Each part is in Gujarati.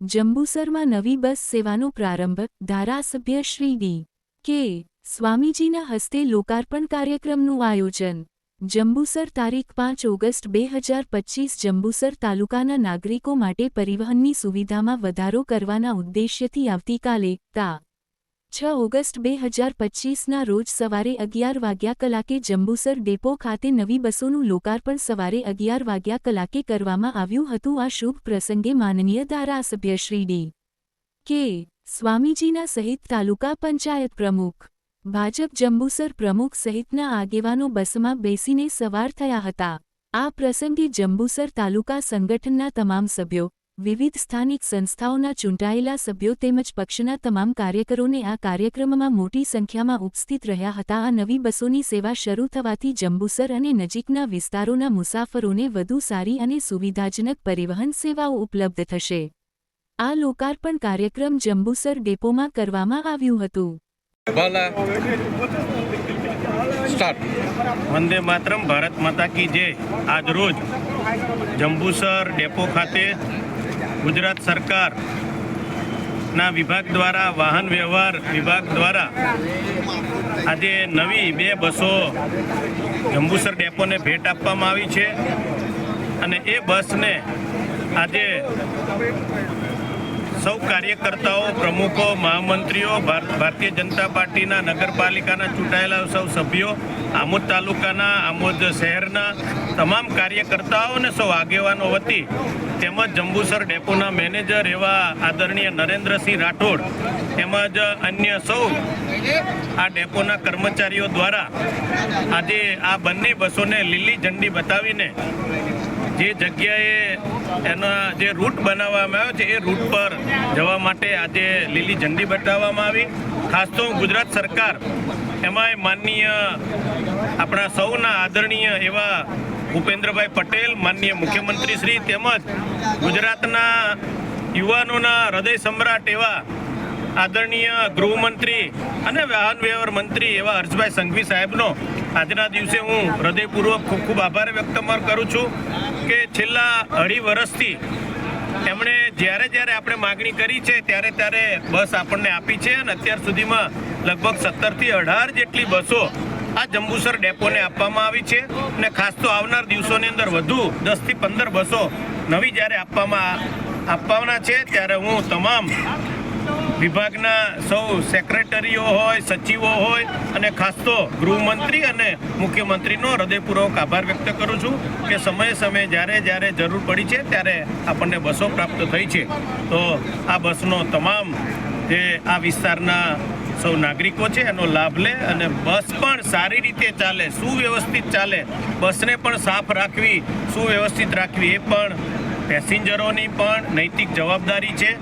જંબુસરમાં નવી બસ સેવાનો પ્રારંભ, ધારાસભ્ય શ્રી ડી કે. સ્વામીજીના હસ્તે લોકાર્પણ કાર્યક્રમનું આયોજન. જંબુસર તારીખ પાંચ ઓગસ્ટ બે હજાર પચીસ જંબુસર તાલુકાના નાગરિકો માટે પરિવહનની સુવિધામાં વધારો કરવાના ઉદ્દેશ્યથી આવતીકાલે તા છ ઓગસ્ટ બે હજાર પચીસના રોજ સવારે અગિયાર વાગ્યા કલાકે જંબુસર ડેપો ખાતે નવી બસોનું લોકાર્પણ સવારે અગિયાર વાગ્યા કલાકે કરવામાં આવ્યું હતું. આ શુભ પ્રસંગે માનનીય ધારાસભ્ય શ્રી ડી. કે. સ્વામીજીના સહિત તાલુકા પંચાયત પ્રમુખ, ભાજપ જંબુસર પ્રમુખ સહિતના આગેવાનો બસમાં બેસીને સવાર થયા હતા. આ પ્રસંગે જંબુસર તાલુકા સંગઠનના તમામ સભ્યો વિવિધ સ્થાનિક સંસ્થાઓના ચૂંટાયેલા સભ્યો તેમજ પક્ષના તમામ કાર્યકરોને આ કાર્યક્રમમાં મોટી સંખ્યામાં ઉપસ્થિત રહ્યા હતા. આ નવી બસોની સેવા શરૂ થવાથી જંબુસર અને નજીકના વિસ્તારોના મુસાફરોને વધુ સારી અને સુવિધાજનક પરિવહન સેવાઓ ઉપલબ્ધ થશે. આ લોકાર્પણ કાર્યક્રમ જંબુસર ડેપોમાં કરવામાં આવ્યું હતું. વંદે માતરમ ભારત માતા કી જય. આજ રોજ જંબુસર ડેપો ખાતે ગુજરાત સરકાર ના વિભાગ દ્વારા, વાહન વ્યવહાર વિભાગ દ્વારા આજે નવી બે બસો જંબુસર ડેપોને ભેટ આપવામાં આવી છે. અને એ બસને આજે સૌ કાર્યકર્તાઓ, પ્રમુખો, મહામંત્રીઓ, ભાર- ભારતીય જનતા પાર્ટીના નગરપાલિકાના ચૂંટાયેલા સૌ સભ્યો, આમોદ તાલુકાના, આમોદ શહેરના તમામ કાર્યકર્તાઓ અને સૌ આગેવાનો વતી તેમજ જંબુસર ડેપોના મેનેજર એવા આદરણીય નરેન્દ્રસિંહ રાઠોડ તેમજ અન્ય સૌ આ ડેપોના કર્મચારીઓ દ્વારા આજે આ બંને બસોને લીલી ઝંડી બતાવીને જે જગ્યાએ એના જે રૂટ બનાવવામાં આવ્યો છે, એ રૂટ પર જવા માટે આજે લીલી ઝંડી બતાવવામાં આવી. ખાસ તો ગુજરાત સરકાર, એમાંય માનનીય આપણા સૌના આદરણીય એવા ભૂપેન્દ્રભાઈ પટેલ, માનનીય મુખ્યમંત્રી શ્રી તેમજ ગુજરાતના યુવાનોના હૃદય સમ્રાટ એવા આદરણીય ગૃહમંત્રી અને વાહન વ્યવહાર મંત્રી એવા હર્ષભાઈ સંઘવી સાહેબનો આજના દિવસે હું હૃદયપૂર્વક ખૂબ ખૂબ આભાર વ્યક્ત કરું છું. કે છેલ્લા અઢી વર્ષથી એમણે જ્યારે જ્યારે આપણે માગણી કરી છે, ત્યારે ત્યારે બસ આપણને આપી છે અને અત્યાર સુધીમાં લગભગ સત્તરથી અઢાર જેટલી બસો આ જંબુસર ડેપોને આપવામાં આવી છે અને ખાસ તો આવનાર દિવસોની અંદર વધુ દસથી પંદર બસો નવી જ્યારે આપવામાં આપવાના છે, ત્યારે હું તમામ વિભાગના સૌ સેક્રેટરીઓ હોય, સચિવો હોય અને ખાસ તો ગૃહમંત્રી અને મુખ્યમંત્રીનો હૃદયપૂર્વક આભાર વ્યક્ત કરું છું કે સમયે સમયે જ્યારે જ્યારે જરૂર પડી છે ત્યારે આપણને બસો પ્રાપ્ત થઈ છે. તો આ બસનો તમામ જે આ વિસ્તારના સૌ નાગરિકો છે એનો લાભ લે અને બસ પણ સારી રીતે ચાલે, સુવ્યવસ્થિત ચાલે. બસને પણ સાફ રાખવી, સુવ્યવસ્થિત રાખવી એ પણ પેસેન્જરોની પણ નૈતિક જવાબદારી છે.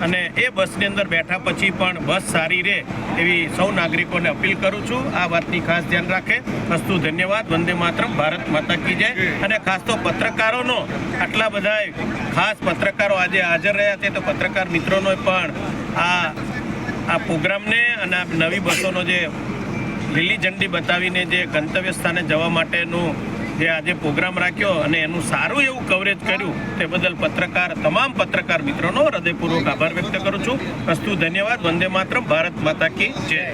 અને એ બસની અંદર બેઠા પછી પણ બસ સારી રહે એવી સૌ નાગરિકોને અપીલ કરું છું. આ વાતની ખાસ ધ્યાન રાખે. અસ્તુ ધન્યવાદ. વંદે માતરમ. ભારત માતા કી જય. અને ખાસ તો પત્રકારોનો આટલા બધા ખાસ પત્રકારો આજે હાજર રહ્યા છે તો પત્રકાર મિત્રોનો પણ આ આ પ્રોગ્રામને અને આ નવી બસોનો જે લીલી ઝંડી બતાવીને જે ગંતવ્ય સ્થાને જવા માટેનું જે આજે પ્રોગ્રામ રાખ્યો અને એનું સારું એવું કવરેજ કર્યું, તે બદલ પત્રકાર, તમામ પત્રકાર મિત્રોનો હૃદયપૂર્વક આભાર વ્યક્ત કરું છું. અસ્તુ ધન્યવાદ, વંદે માતરમ, ભારત માતા કી જય.